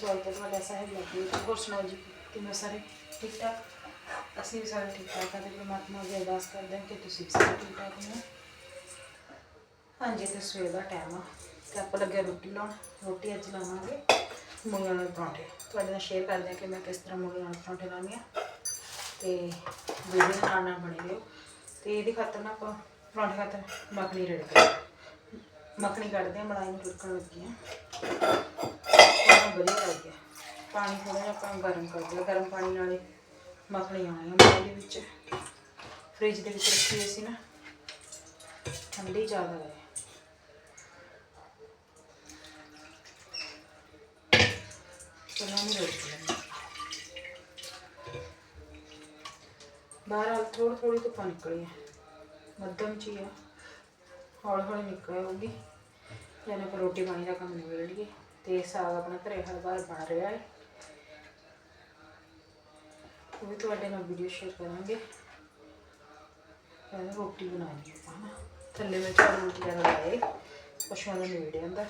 ਸਵਾਗਤ ਹੈ ਤੁਹਾਡਾ ਸਾਹਿਬ ਲੱਗੀ ਹੋਰ ਸੁਣਾਓ ਜੀ, ਕਿਵੇਂ ਸਾਰੇ? ਠੀਕ ਠਾਕ? ਅਸੀਂ ਵੀ ਸਾਰੇ ਠੀਕ ਠਾਕ ਹਾਂ ਤੇ ਪਰਮਾਤਮਾ ਅੱਗੇ ਅਰਦਾਸ ਕਰਦੇ ਹਾਂ ਕਿ ਤੁਸੀਂ ਵੀ ਸਾਰੇ ਠੀਕ ਠਾਕ ਹੋ ਹਾਂਜੀ, ਤੇ ਸਵੇਰ ਦਾ ਟਾਈਮ ਆ। ਤੇ ਆਪਾਂ ਲੱਗੇ ਰੋਟੀ ਲਾਉਣ। ਰੋਟੀ ਅੱਜ ਲਾਵਾਂਗੇ ਮੂਲੀਆਂ ਦੇ ਪਰੌਂਠੇ। ਤੁਹਾਡੇ ਨਾਲ ਸ਼ੇਅਰ ਕਰਦੇ ਹਾਂ ਕਿ ਮੈਂ ਕਿਸ ਤਰ੍ਹਾਂ ਮੂਲੀਆਂ ਦੇ ਪਰੌਂਠੇ ਲਾਉਂਦੀ ਹਾਂ। ਤੇ ਵੀਡੀਓ ਦੇ ਨਾਲ ਨਾਲ ਬਣੇ ਰਹੋ। ਤੇ ਇਹਦੇ ਖਾਤਰ ਨਾ ਆਪਾਂ ਪਰੌਂਠੇ ਖਾਤਰ ਮੱਖਣੀ ਰੈਡੀ ਕਰਾਂਗੇ ਮੱਖਣੀ ਕੱਢਦੇ ਹਾਂ, ਮਲਾਈ ਨੂੰ ਟੁੱਕਣ ਲੱਗੀ ਹਾਂ। ਪਾਣੀ ਵਧੀਆ ਲੱਗ ਗਿਆ ਪਾਣੀ ਥੋੜਾ ਜਿਹਾ ਆਪਾਂ ਗਰਮ ਕਰ ਲਿਆ। ਗਰਮ ਪਾਣੀ ਨਾਲੇ ਹੀ ਮੱਖਣੀ ਆਉਣੀ ਹੈ ਮਲਾਈ ਵਿੱਚ। ਫ੍ਰਿਜ ਦੇ ਵਿੱਚ ਰੱਖੀ ਹੋਈ ਸੀ ਨਾ। ਠੰਡੀ ਜ਼ਿਆਦਾ ਹੈ। ਚਲੋ ਨਹੀਂ ਰੋਟੀ ਬਾਹਰ ਥੋੜੀ ਥੋੜੀ ਧੁੱਪਾਂ ਨਿਕਲੀ ਹੈ ਮੱਧਮ ਚ ਹੀ। ਆ ਹੌਲੀ ਹੌਲੀ ਨਿਕਲ ਆਊਗੀ। ਜਾਨੇ ਰੋਟੀ ਪਾਣੀ ਦਾ ਕੰਮ ਨਿਬੇੜ ਲਈਏ। ਤੇ ਸਾਗ ਆਪਣਾ ਘਰੇ ਹਰ ਵਾਰ ਬਣ ਰਿਹਾ ਹੈ। ਉਹ ਵੀ ਤੁਹਾਡੇ ਨਾਲ ਵੀਡੀਓ ਸ਼ੇਅਰ ਕਰਾਂਗੇ। ਪਹਿਲਾਂ ਰੋਟੀ ਬਣਾਉਣੀ ਹੈ ਆਪਾਂ ਨਾ। ਥੱਲੇ ਮੈਂ ਝਾੜੂ ਵਗੈਰਾ ਲਾਏ, ਪਸ਼ੂਆਂ ਦਾ ਨਿਬੇੜਿਆ ਅੰਦਰ।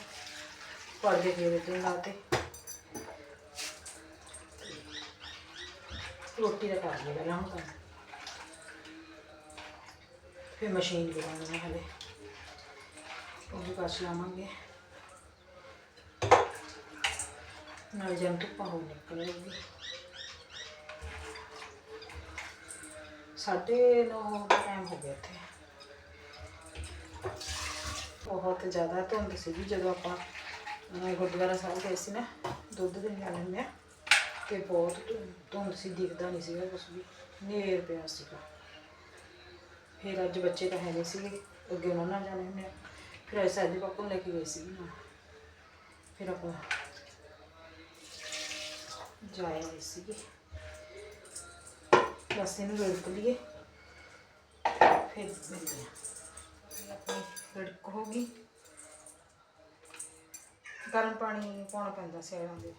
ਪਰਦੇ ਫੇਰੇ ਤੇ ਲਾਤੇ ਰੋਟੀ ਦਾ ਕਰ ਲਿਆ ਪਹਿਲਾਂ ਹੁਣ ਫਿਰ ਮਸ਼ੀਨ ਵੀ ਲਾਉਣੀ ਹੈ ਹਲੇ। ਉਹ ਵੀ ਪਾਸ ਲਾਵਾਂਗੇ। ਨਾਲ ਜਮ ਧੁੱਪਾਂ ਹੋ ਨਿਕਲੇਗੀ ਸਾਢੇ ਨੌ ਟਾਈਮ ਹੋ ਗਿਆ ਇੱਥੇ। ਬਹੁਤ ਜ਼ਿਆਦਾ ਧੁੰਦ ਸੀਗੀ ਜਦੋਂ ਆਪਾਂ ਗੁਰਦੁਆਰਾ ਸਾਹਿਬ ਗਏ ਸੀ ਨਾ, ਦੁੱਧ ਦੇਣ ਜਾਣੇ ਨੇ ਤੇ ਬਹੁਤ ਧੁੰਦ ਸੀ, ਦਿਖਦਾ ਨਹੀਂ ਸੀਗਾ ਕੁਛ ਵੀ ਨੇਰ ਪਿਆ ਸੀਗਾ। ਫਿਰ ਅੱਜ ਬੱਚੇ ਤਾਂ ਹੈ ਨਹੀਂ ਸੀਗੇ, ਅੱਗੇ ਉਹਨਾਂ ਨਾਲ ਜਾਣੇ ਹੁੰਦੇ ਆ। ਫਿਰ ਅੱਜ ਸਾਡੇ ਪਾਪਾ ਨੂੰ ਲੈ ਕੇ ਗਏ ਸੀ ਫਿਰ ਆਪਾਂ ਜਾਏ ਹੋਏ ਸੀਗੇ। ਬਸ ਇਹਨੂੰ ਰੜਕ ਲਈਏ। ਫਿਰ ਮਿਲਦੇ ਆ ਆਪਣੀ ਰੜਕ ਹੋ ਗਈ। ਗਰਮ ਪਾਣੀ ਪਾਉਣਾ ਪੈਂਦਾ ਸਿਆਲਾਂ ਦੇ।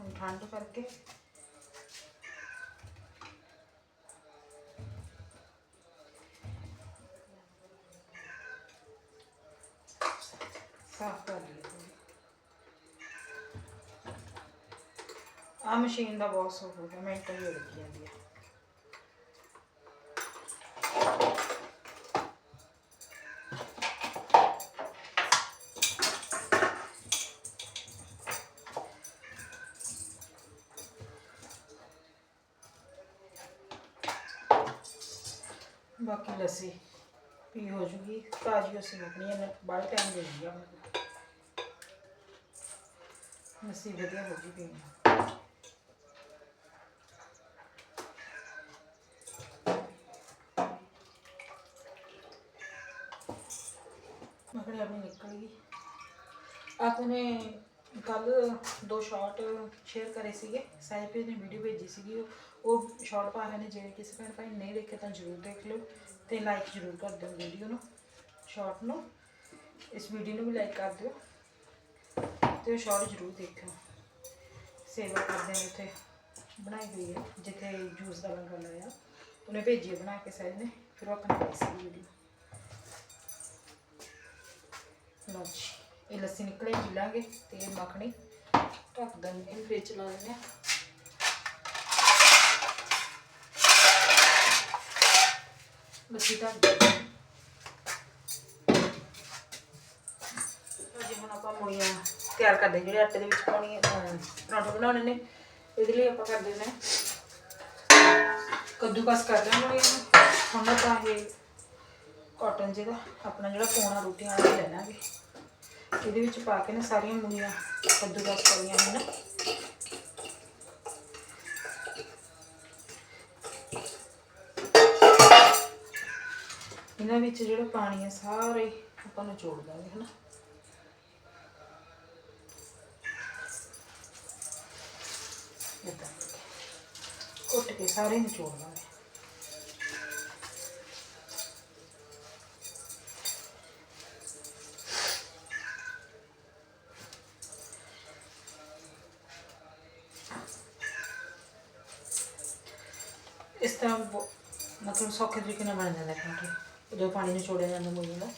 ਹੁਣ ਠੰਡ ਕਰਕੇ। ਮਸ਼ੀਨ ਦਾ ਬਹੁਤ ਸੁੱਖ ਹੋ ਗਿਆ ਮਿੰਟ ਹੀ ਲੱਗੀ ਜਾਂਦੀ ਹੈ। ਬਾਕੀ ਲੱਸੀ ਪੀ ਹੋ ਜੂਗੀ ਤਾਜੀ ਅਸੀਂ ਰੁਕਣੀ ਹੈ ਬਾਹਰ ਟਾਈਮ ਦੇ ਦਿੰਦੀ ਲੱਸੀ ਵਧੀਆ ਹੋ ਗਈ ਪੀਣੀ ਮੱਖਣੀ ਆਪਣੀ ਨਿਕਲ ਗਈ ਆਪਣੇ ਕੱਲ ਦੋ ਸ਼ਾਰਟ ਸ਼ੇਅਰ ਕਰੇ ਸੀਗੇ। ਸਾਹਿਬੇ ਨੇ ਵੀਡੀਓ ਭੇਜੀ ਸੀਗੀ। ਉਹ- ਉਹ ਪਾ ਰਹੇ ਨੇ ਜੇ ਕਿਸੇ ਭੈਣ ਭਾਈ ਨੇ ਨਹੀਂ ਦੇਖੇ ਤਾਂ ਜ਼ਰੂਰ ਦੇਖ ਲਿਓ ਤੇ ਲਾਈਕ ਜ਼ਰੂਰ ਕਰ ਦਿਓ ਵੀਡੀਓ ਨੂੰ ਸ਼ਾਰਟ ਨੂੰ। ਇਸ ਵੀਡੀਓ ਨੂੰ ਵੀ ਲਾਈਕ ਕਰ ਦਿਓ ਤੇ ਉਹ ਸ਼ਾਰਟ ਜ਼ਰੂਰ ਦੇਖਿਓ। ਸੇਵਾ ਕਰਦੇ ਨੇ ਉੱਥੇ, ਬਣਾਈ ਹੋਈ ਹੈ, ਜਿੱਥੇ ਜੂਸ ਦਾ ਲੰਗਰ ਲਾਇਆ ਉਹਨੇ ਭੇਜੀ ਬਣਾ ਕੇ ਸਾਹਿਬ ਨੇ, ਫਿਰ ਉਹ ਆਪਣੀ ਪਾਈ ਵੀਡੀਓ ਲਓ ਜੀ। ਇਹ ਲੱਸੀ ਨਿਕਲੇ ਪੀ ਲਾਂਗੇ ਤੇ ਇਹ ਮੱਖਣੀ ਢੱਕ ਦਾਂਗੇ। ਇਹਨੂੰ ਫ੍ਰਿਜ ਚ ਲਾ ਦਿੰਦੇ ਆ ਲੱਸੀ ਢੱਕ ਦਿੰਦੇ ਅਜੇ ਹੁਣ ਆਪਾਂ ਮੋਈਆਂ ਤਿਆਰ ਕਰਦੇ ਜਿਹੜੇ ਆਟੇ ਦੇ ਵਿੱਚ ਪਾਉਣੀ ਅਹ, ਪਰੌਂਠੇ ਬਣਾਉਣੇ ਨੇ ਇਹਦੇ ਲਈ ਆਪਾਂ ਕਰਦੇ ਨੇ ਕੱਦੂਕਸ ਕਰ ਲਿਆ ਮੋਈਆਂ ਹੁਣ ਨਾ। ਤਾਂ ਇਹ ਕਾਟਨ ਜਿਹੜਾ ਆਪਣਾ ਜਿਹੜਾ ਕੋਣਾ ਰੋਟੀਆਂ ਵਾਲਾ ਹੀ ਲੈਣਾਗੇ ਇਹਦੇ ਵਿੱਚ ਪਾ ਕੇ ਨਾ ਸਾਰੀਆਂ ਮੂਲੀਆਂ ਕੱਦੂਕਸ ਕਰੀਆਂ ਹਨ। ਇਹਨਾਂ ਵਿੱਚ ਜਿਹੜਾ ਪਾਣੀ ਹੈ ਸਾਰੇ ਆਪਾਂ ਨੂੰ ਜੋੜ ਦਾਂਗੇ, ਹਨਾ? ਏਦਾਂ ਕੁੱਟ ਕੇ ਸਾਰੇ ਨੂੰ ਜੋੜ ਦਾਂਗੇ। ਇਸ ਤਰ੍ਹਾਂ ਮਤਲਬ ਸੌਖੇ ਤਰੀਕੇ ਨਾਲ ਬਣ ਜਾਂਦਾ ਕਿਉਂਕਿ ਉਦੋਂ ਪਾਣੀ ਨਿਚੋੜਿਆ ਜਾਂਦਾ ਮੂਲੀ ਨੂੰ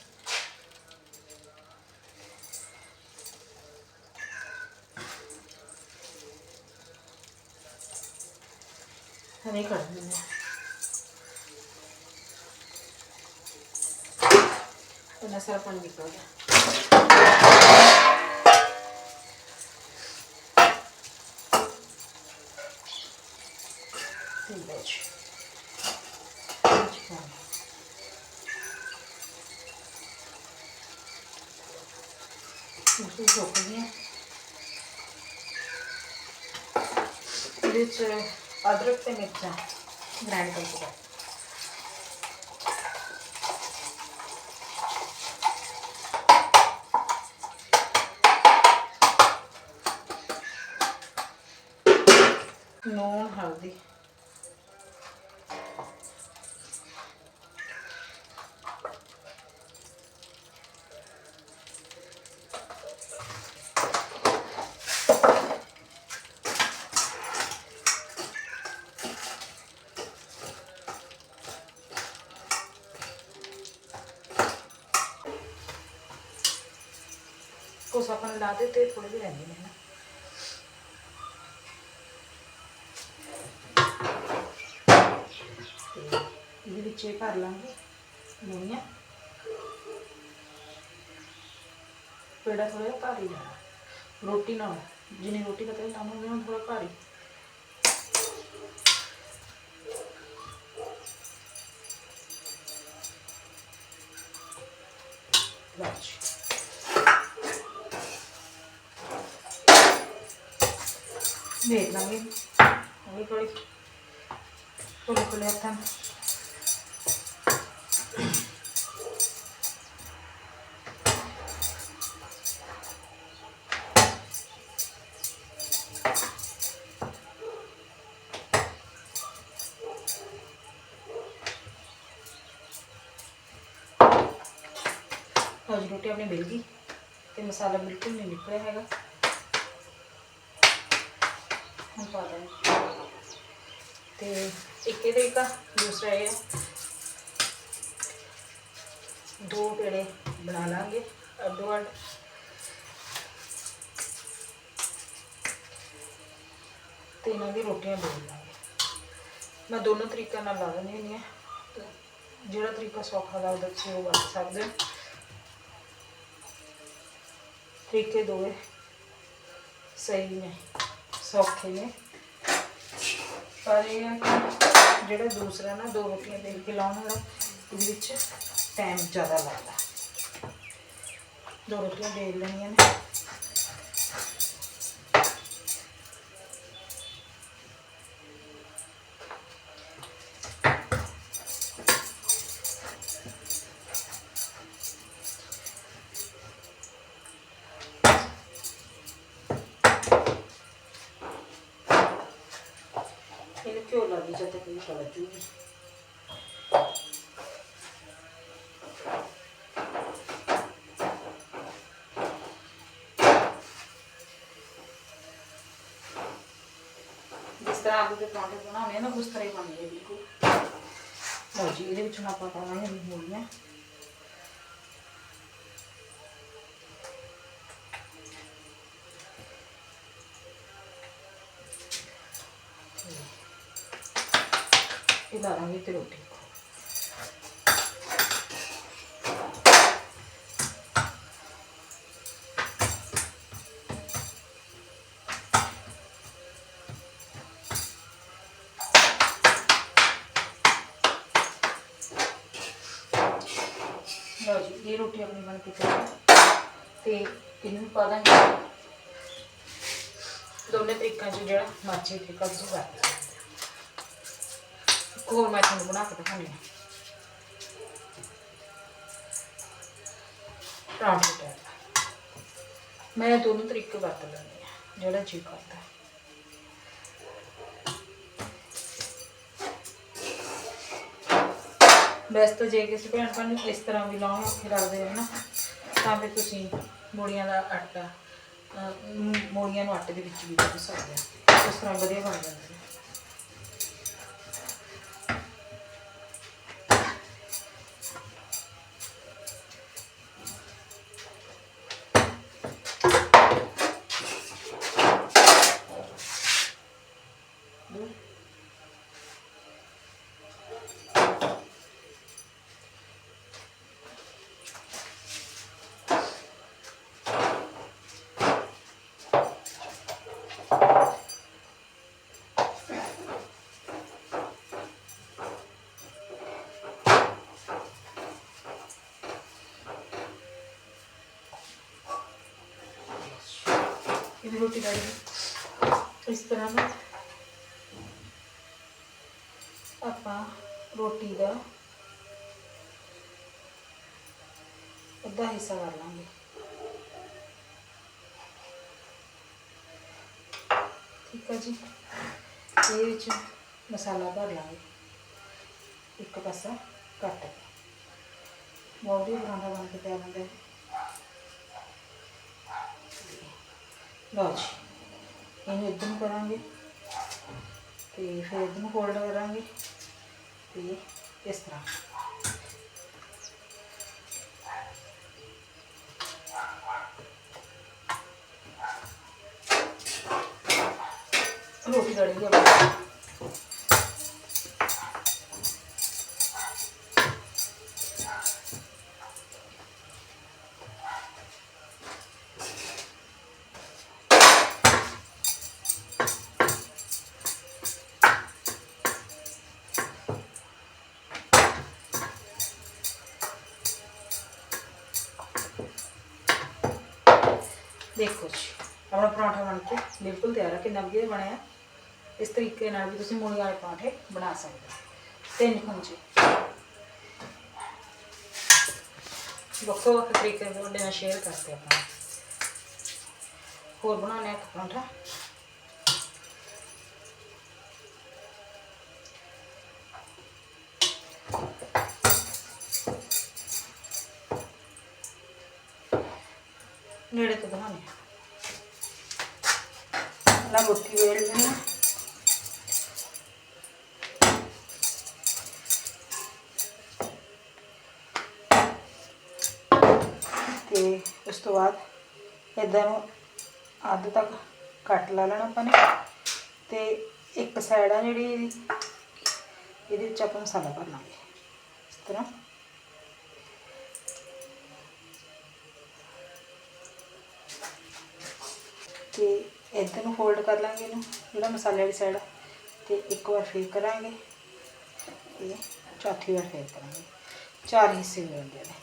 ਹਰੇ ਕਰ ਦਿੰਦੇ ਇਹਨਾਂ ਸਾਰਾ ਪਾਣੀ ਨਿਕਲ ਗਿਆ invece ਉਸੇ ਸੁੱਕ ਗਈਆਂ ਇਹਦੇ ਵਿੱਚ ਅਦਰਕ ਤੇ ਮਿਰਚਾਂ ਗ੍ਰਾਈਂਡ ਕਰਕੇ ਪਾ ਨੂਨ ਹਲਦੀ। ਕੁਛ ਆਪਾਂ ਨੇ ਲਾ ਦਿੱਤੇ ਥੋੜੇ ਜਿਹੇ ਰਹਿੰਦੇ ਨੇ ਇਹਦੇ ਵਿੱਚ ਇਹ ਭਰ ਲਾਂਗੇ ਮੂਲੀਆਂ। ਪੇੜਾ ਥੋੜਾ ਜਿਹਾ ਭਾਰੀ ਲੈਣਾ ਰੋਟੀ ਨਾਲ ਜਿੰਨੀ ਰੋਟੀ ਦਾ ਤੇ ਲਾਵਾਂਗੇ ਉਹ ਥੋੜਾ ਭਾਰੀ ਦੇਖ ਲਾਂਗੇ। ਹੌਲੀ ਹੌਲੀ ਖੋਲੇ ਖੋਲੇ ਹੱਥਾਂ ਨਾਲ। ਰੋਟੀ ਆਪਣੀ ਮਿਲ ਗਈ ਤੇ ਮਸਾਲਾ ਬਿਲਕੁਲ ਨਹੀਂ ਨਿਕਲਿਆ ਹੈਗਾ। ਹੁਣ ਪਾ ਦਾਂਗੇ ਤੇ ਇੱਕ ਇਹ ਤਰੀਕਾ ਦੂਸਰਾ ਇਹ ਹੈ ਦੋ ਪੇੜੇ ਬਣਾ ਲਾਂਗੇ ਅੱਡੋ ਅੱਡ ਤੇ ਇਹਨਾਂ ਦੀ ਰੋਟੀਆਂ ਬੇਲ ਲਾਂਗੇ। ਮੈਂ ਦੋਨੋਂ ਤਰੀਕਿਆਂ ਨਾਲ ਲਾ ਦਿੰਦੀ ਹੁੰਦੀ ਹਾਂ ਜਿਹੜਾ ਤਰੀਕਾ ਸੌਖਾ ਲੱਗਦਾ, ਤੁਸੀਂ ਉਹ ਵਰਤ ਸਕਦੇ ਹੋ। ਤਰੀਕੇ ਦੋਵੇਂ ਸਹੀ ਨੇ। ਸੌਖੇ ਨੇ। ਪਰ ਇਹ ਜਿਹੜਾ ਦੂਸਰਾ ਨਾ, ਦੋ ਰੋਟੀਆਂ ਦੇਖ ਕੇ ਲਾਉਣ ਵਾਲਾ ਇਹਦੇ ਵਿੱਚ ਟਾਈਮ ਜ਼ਿਆਦਾ ਲੱਗਦਾ। ਦੋ ਰੋਟੀਆਂ ਦੇਖ ਲੈਣੀਆਂ ਨੇ। ਘਿਓ ਲਾ ਦੀ ਜਦ ਤੱਕ ਇਹ ਪੜ ਜੂਗੀ ਜਿਸ ਤਰ੍ਹਾਂ ਆਲੂ ਦੇ ਪਰੌਂਠੇ ਬਣਾਉਣੇ ਆ ਲਾ ਦਾਂਗੇ ਤੇ ਰੋਟੀ ਲਓ ਜੀ, ਇਹ ਰੋਟੀ ਆਪਣੀ ਬਣ ਕੇ ਤਿਆਰ ਤੇ ਇਹਨੂੰ ਪਾ ਦਾਂਗੇ। ਦੋਨੇ ਤਰੀਕਾਂ 'ਚ ਜਿਹੜਾ ਮਰਜ਼ੀ ਤਰੀਕਾ ਤੁਸੀਂ ਕਰ ਸਕਦੇ ਹੋਰ ਮੈਂ ਤੁਹਾਨੂੰ ਬਣਾ ਕੇ ਦਿਖਾਉਂਦੀ ਹਾਂ ਪਰਾਂਠੇ ਮੈਂ ਦੋਨੋਂ ਤਰੀਕੇ ਵਰਤ ਲੈਂਦੀ ਹਾਂ ਜਿਹੜਾ ਜੀ ਕਰਦਾ। ਵੈਸੇ ਤਾਂ ਜੇ ਕਿਸੇ ਭੈਣ ਭਰਾ ਨੂੰ ਇਸ ਤਰ੍ਹਾਂ ਵੀ ਲਾਉਣਾ ਔਖੇ ਲੱਗਦੇ ਨੇ ਨਾ ਤਾਂ ਫਿਰ ਤੁਸੀਂ ਮੂਲੀਆਂ ਦਾ ਆਟਾ ਅਹ, ਮੂਲੀਆਂ ਨੂੰ ਆਟੇ ਦੇ ਵਿੱਚ ਵੀ ਪਾ ਸਕਦੇ ਹੋ। ਇਸ ਤਰ੍ਹਾਂ ਵਧੀਆ ਬਣ ਜਾਂਦੇ ਨੇ ਰੋਟੀ ਦਾ ਇਸ ਤਰ੍ਹਾਂ ਨਾ ਆਪਾਂ ਰੋਟੀ ਦਾ ਅੱਧਾ ਹਿੱਸਾ ਕਰ ਲਾਂਗੇ। ਠੀਕ ਹੈ ਜੀ? ਇਹ ਵਿੱਚ ਮਸਾਲਾ ਭਰ ਲਾਂਗੇ। ਇੱਕ ਪਾਸਾ ਕੱਟ ਕੇ ਬਹੁਤ ਹੀ ਪਰਾਂਠਾ ਬਣ ਕੇ ਤਿਆਰ ਹੁੰਦਾ ਲਓ ਜੀ, ਇਹਨੂੰ ਇੱਧਰ ਨੂੰ ਕਰਾਂਗੇ ਤੇ ਫਿਰ ਇੱਧਰ ਨੂੰ ਫੋਲਡ ਕਰਾਂਗੇ ਤੇ ਇਸ ਤਰ੍ਹਾਂ। ਰੋਟੀ ਗੜੀ ਗਿਆ ਕਿੰਨਾ ਵਧੀਆ ਬਣਿਆ ਇਸ ਤਰੀਕੇ ਨਾਲ ਵੀ ਤੁਸੀਂ ਮੂਲੀ ਵਾਲੇ ਪਰਾਂਠੇ ਬਣਾ ਸਕਦੇ ਹੋ। ਤਿੰਨ ਖੁੰਝੇ। ਵੱਖੋ ਵੱਖ ਤਰੀਕੇ ਨਾਲ ਤੁਹਾਡੇ ਨਾਲ ਸ਼ੇਅਰ ਕਰਦੇ ਆਪਾਂ। ਹੋਰ ਬਣਾਉਣੇ ਇੱਕ ਪਰਾਂਠਾ। ਨੇੜੇ ਤੋਂ ਬਣਾਉਣੇ ਲਾ ਮੁੱਠੀ ਵੇਲ ਲੈਣੀ ਤੇ ਉਸ ਤੋਂ ਬਾਅਦ ਇਦਾਂ ਨੂੰ ਅੱਧ ਤੱਕ ਕੱਟ ਲਾ ਲੈਣਾ ਆਪਾਂ ਨੇ। ਤੇ ਇੱਕ ਸਾਈਡ ਆ ਜਿਹੜੀ ਇਹਦੀ, ਇਹਦੇ ਵਿੱਚ ਆਪਾਂ ਮਸਾਲਾ ਭਰ ਲਾਂਗੇ। ਇਸ ਤਰ੍ਹਾਂ। ਤੇ ਇੱਧਰ ਨੂੰ ਫੋਲਡ ਕਰ ਲਾਂਗੇ ਇਹਨੂੰ, ਜਿਹੜਾ ਮਸਾਲੇ ਵਾਲੀ ਸਾਈਡ ਤੇ ਇੱਕ ਵਾਰ ਫੇਰ ਕਰਾਂਗੇ ਤੇ ਚੌਥੀ ਵਾਰ ਫੇਰ ਕਰਾਂਗੇ। ਚਾਰ ਹਿੱਸੇ ਹੋ ਜਾਂਦੇ ਨੇ।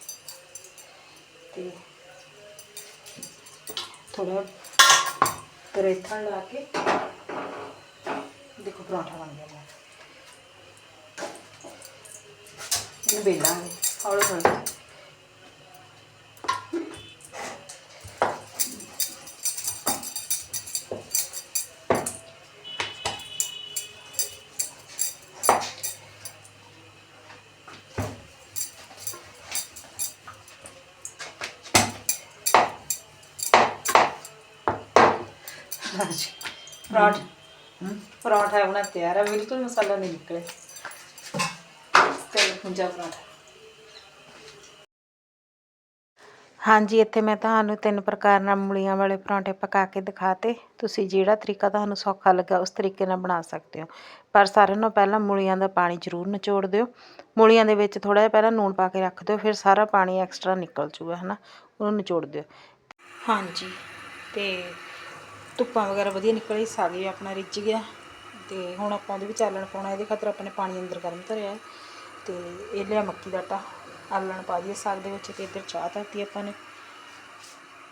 ਤੇ ਥੋੜਾ ਕਰੇਥਣ ਲਾ ਕੇ ਦੇਖੋ ਪਰੌਂਠਾ ਬਣ ਗਿਆ। ਮੇਰਾ ਇਹਨੂੰ ਬੇਲਾਂਗੇ ਹੌਲੀ ਹੌਲੀ ਹਾਂਜੀ। ਪਰੌਂਠਾ। ਪਰੌਂਠਾ ਆਪਣਾ ਤਿਆਰ ਹੈ। ਬਿਲਕੁਲ ਮਸਾਲਾ ਨਹੀਂ ਨਿਕਲੇ। ਤੇ ਪੁੰਜਾ ਪਰੌਂਠਾ। ਹਾਂਜੀ ਇੱਥੇ ਮੈਂ ਤੁਹਾਨੂੰ ਤਿੰਨ ਪ੍ਰਕਾਰ ਨਾਲ ਮੂਲੀਆਂ ਵਾਲੇ ਪਰੌਂਠੇ ਪਕਾ ਕੇ ਦਿਖਾਤੇ। ਤੁਸੀਂ ਜਿਹੜਾ ਤਰੀਕਾ ਤੁਹਾਨੂੰ ਸੌਖਾ ਲੱਗਾ ਉਸ ਤਰੀਕੇ ਨਾਲ ਬਣਾ ਸਕਦੇ ਹੋ। ਪਰ ਸਾਰਿਆਂ ਨਾਲੋਂ ਪਹਿਲਾਂ ਮੂਲੀਆਂ ਦਾ ਪਾਣੀ ਜ਼ਰੂਰ ਨਿਚੋੜ ਦਿਓ। ਮੂਲੀਆਂ ਦੇ ਵਿੱਚ ਥੋੜਾ ਜਿਹਾ ਪਹਿਲਾਂ ਨੂਣ ਪਾ ਕੇ ਰੱਖ ਦਿਓ ਫਿਰ ਸਾਰਾ ਪਾਣੀ ਐਕਸਟਰਾ ਨਿਕਲ ਜੂਗਾ ਹਨਾ? ਉਹਨੂੰ ਨਿਚੋੜ ਦਿਓ। ਹਾਂਜੀ। ਤੇ ਧੁੱਪਾਂ ਵਗੈਰਾ ਵਧੀਆ ਨਿਕਲੀ ਸਾਗ ਵੀ ਆਪਣਾ ਰਿੱਝ ਗਿਆ। ਤੇ ਹੁਣ ਆਪਾਂ ਉਹਦੇ ਵਿੱਚ ਆਲਣ ਪਾਉਣਾ, ਇਹਦੇ ਖਾਤਰ ਆਪਾਂ ਨੇ ਪਾਣੀ ਅੰਦਰ ਗਰਮ ਧਰਿਆ ਹੈ। ਤੇ ਇਹ ਲਿਆ ਮੱਕੀ ਦਾ ਆਟਾ, ਆਲਣ ਪਾ ਦਈਏ ਸਾਗ ਦੇ ਵਿੱਚ ਤੇ ਇੱਧਰ ਚਾਹ ਧਰਤੀ ਆਪਾਂ ਨੇ।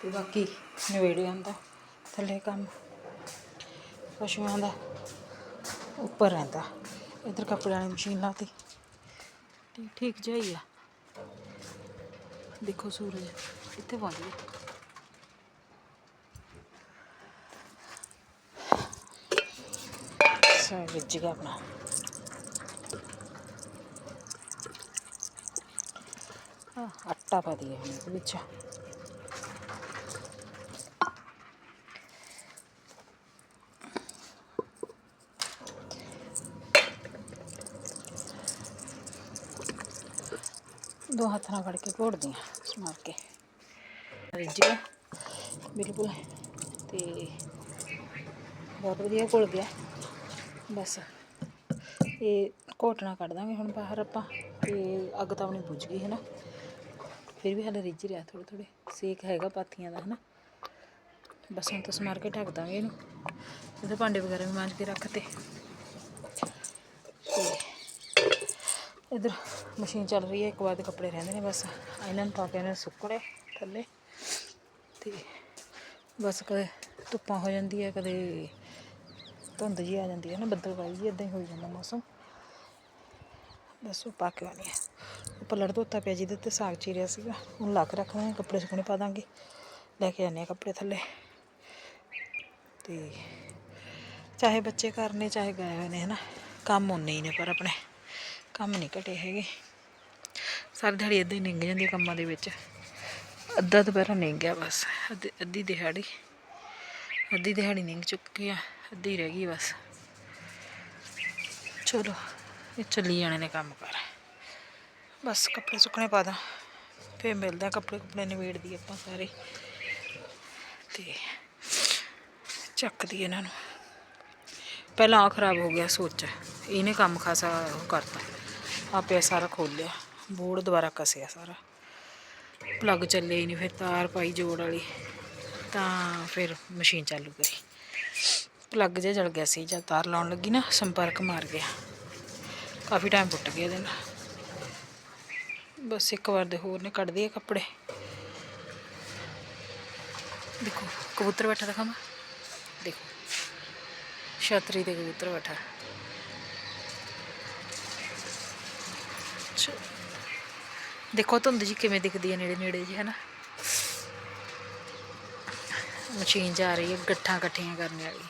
ਤੇ ਬਾਕੀ ਨਵੇੜੇ ਆਂਦਾ ਥੱਲੇ ਕੰਮ। ਪਸ਼ੂਆਂ ਦਾ ਉੱਪਰ ਰਹਿੰਦਾ। ਇੱਧਰ ਕੱਪੜਿਆਂ ਵਾਲੀ ਮਸ਼ੀਨ ਲਾਤੀ। ਠੀਕ ਠੀਕ ਜਾਈ ਆ। ਦੇਖੋ ਸੂਰਜ ਇੱਥੇ ਪਹੁੰਚ ਗਿਆ। ਸਾਗ ਰਿੱਝ ਗਿਆ ਆਪਣਾ। ਆਟਾ ਪਾ ਦਈਏ ਹੁਣ ਇਹਦੇ ਵਿੱਚ। ਦੋ ਹੱਥ ਨਾਲ ਫੜ ਕੇ ਘੋੜਦੀ ਹਾਂ ਸਮਾਰ ਕੇ। ਰਿੱਝ ਗਿਆ। ਬਿਲਕੁਲ। ਤੇ ਬਹੁਤ ਵਧੀਆ ਘੁਲ ਗਿਆ। ਬਸ। ਇਹ ਘੋਟਣਾ ਕੱਢ ਦਾਂਗੇ ਹੁਣ ਬਾਹਰ ਆਪਾਂ। ਤੇ ਅੱਗ ਤਾਂ ਆਪਣੀ ਬੁਝ ਗਈ ਹੈ ਨਾ। ਫਿਰ ਵੀ ਹਾਲੇ ਰਿੱਝ ਰਿਹਾ ਥੋੜੇ ਥੋੜੇ ਸੇਕ ਹੈਗਾ ਪਾਥੀਆਂ ਦਾ ਹੈ ਨਾ ਬਸ ਹੁਣ ਤਾਂ ਸਮਾਰ ਕੇ ਢੱਕ ਦਾਂਗੇ ਇਹਨੂੰ। ਇਹਦੇ ਭਾਂਡੇ ਵਗੈਰਾ ਵੀ ਮਾਂਜ ਕੇ ਰੱਖਤੇ ਤੇ। ਇਧਰ ਮਸ਼ੀਨ ਚੱਲ ਰਹੀ ਹੈ। ਇੱਕ ਵਾਰ ਦੇ ਕੱਪੜੇ ਰਹਿੰਦੇ ਨੇ ਬਸ। ਇਹਨਾਂ ਨੂੰ ਪਾ ਕੇ ਇਹਨਾਂ ਨੂੰ ਸੁੱਕਣੇ ਥੱਲੇ। ਤੇ ਬਸ ਕਦੇ ਧੁੱਪਾਂ ਹੋ ਜਾਂਦੀ ਹੈ, ਕਦੇ ਧੁੰਦ ਜੀ ਆ ਜਾਂਦੀ ਹੈ ਨਾ ਬੱਦਲਵਾਈ ਜੀ ਇਦਾਂ ਹੀ ਹੋ ਜਾਂਦਾ ਮੌਸਮ। ਦੱਸੋ ਪਾ ਕੇ ਆਉਣੀ ਹੈ ਉਹ ਪਲੜ ਧੋਤਾ ਪਿਆ ਜਿਹਦੇ ਤੇ ਸਾਗ ਚੀਰਿਆ ਸੀਗਾ ਹੁਣ ਲਾ ਕੇ ਰੱਖ ਲਾਂਗੇ ਕੱਪੜੇ ਸੁੱਕਣੇ ਪਾ ਦਾਂਗੇ। ਲੈ ਕੇ ਆਨੇ ਆ ਕੱਪੜੇ ਥੱਲੇ। ਤੇ ਚਾਹੇ ਬੱਚੇ ਘਰ ਨੇ, ਚਾਹੇ ਗਏ ਹੋਏ ਨੇ, ਹਨਾ, ਕੰਮ ਉਨੇ ਹੀ ਨੇ ਪਰ ਆਪਣੇ, ਕੰਮ ਨਹੀਂ ਘਟੇ ਹੈਗੇ। ਸਾਰੀ ਦਿਹਾੜੀ ਇੱਦਾਂ ਹੀ ਨਿੰਗ ਜਾਂਦੀ ਕੰਮਾਂ ਦੇ ਵਿੱਚ। ਅੱਧਾ ਦੁਪਹਿਰਾ ਨਿੰਗ ਗਿਆ ਬਸ, ਅੱਧੀ ਅੱਧੀ ਦਿਹਾੜੀ ਅੱਧੀ ਦਿਹਾੜੀ ਨਿੰਗ ਚੁੱਕੀ ਆ। ਅੱਧੀ ਰਹਿ ਗਈ ਬਸ। ਚਲੋ, ਇਹ ਚੱਲੀ ਜਾਣੇ ਨੇ ਕੰਮ ਕਰ। ਬਸ ਕੱਪੜੇ ਸੁੱਕਣੇ ਪਾ ਦਾਂ। ਫੇਰ ਮਿਲਦਾ ਕੱਪੜੇ ਕੁਪੜੇ ਨਿਬੇੜਦੀ ਆਪਾਂ ਸਾਰੇ। ਤੇ ਚੱਕਦੀ ਇਹਨਾਂ ਨੂੰ। ਪਹਿਲਾਂ ਆ ਖਰਾਬ ਹੋ ਗਿਆ ਸੋਚ। ਇਹਨੇ ਕੰਮ ਖਾਸਾ ਉਹ ਕਰਤਾ। ਆਪੇ ਸਾਰਾ ਖੋਲਿਆ ਬੋਰਡ ਦੁਬਾਰਾ ਕਸਿਆ ਸਾਰਾ। ਪਲੱਗ ਚੱਲੇ ਹੀ ਨਹੀਂ, ਫਿਰ ਤਾਰ ਪਾਈ ਜੋੜ ਵਾਲੀ। ਤਾਂ ਫਿਰ ਮਸ਼ੀਨ ਚਾਲੂ ਕਰੀ। ਪਲੱਗ ਜਿਹਾ ਜਲ ਗਿਆ ਸੀ, ਜਦ ਤਾਰ ਲਾਉਣ ਲੱਗੀ ਨਾ, ਸੰਪਰਕ ਮਾਰ ਗਿਆ। ਕਾਫੀ ਟਾਈਮ ਪੁੱਟ ਗਿਆ ਇਹਦੇ ਨਾਲ। ਬਸ ਇੱਕ ਵਾਰ ਦੇ ਹੋਰ ਨੇ ਕੱਢ ਦਈਏ ਕੱਪੜੇ। ਦੇਖੋ, ਕਬੂਤਰ ਬੈਠਾ ਦਿਖਾਵਾਂ ਦੇਖੋ, ਛਤਰੀ ਦੇ ਕਬੂਤਰ ਬੈਠਾ। ਦੇਖੋ ਧੁੰਦ ਜੀ ਕਿਵੇਂ ਦਿਖਦੀ ਹੈ ਨੇੜੇ ਨੇੜੇ ਜੀ ਹੈ ਨਾ ਮਸ਼ੀਨ ਜਾ ਰਹੀ ਹੈ, ਗੱਠਾਂ ਇਕੱਠੀਆਂ ਕਰਨ ਵਾਲੀ।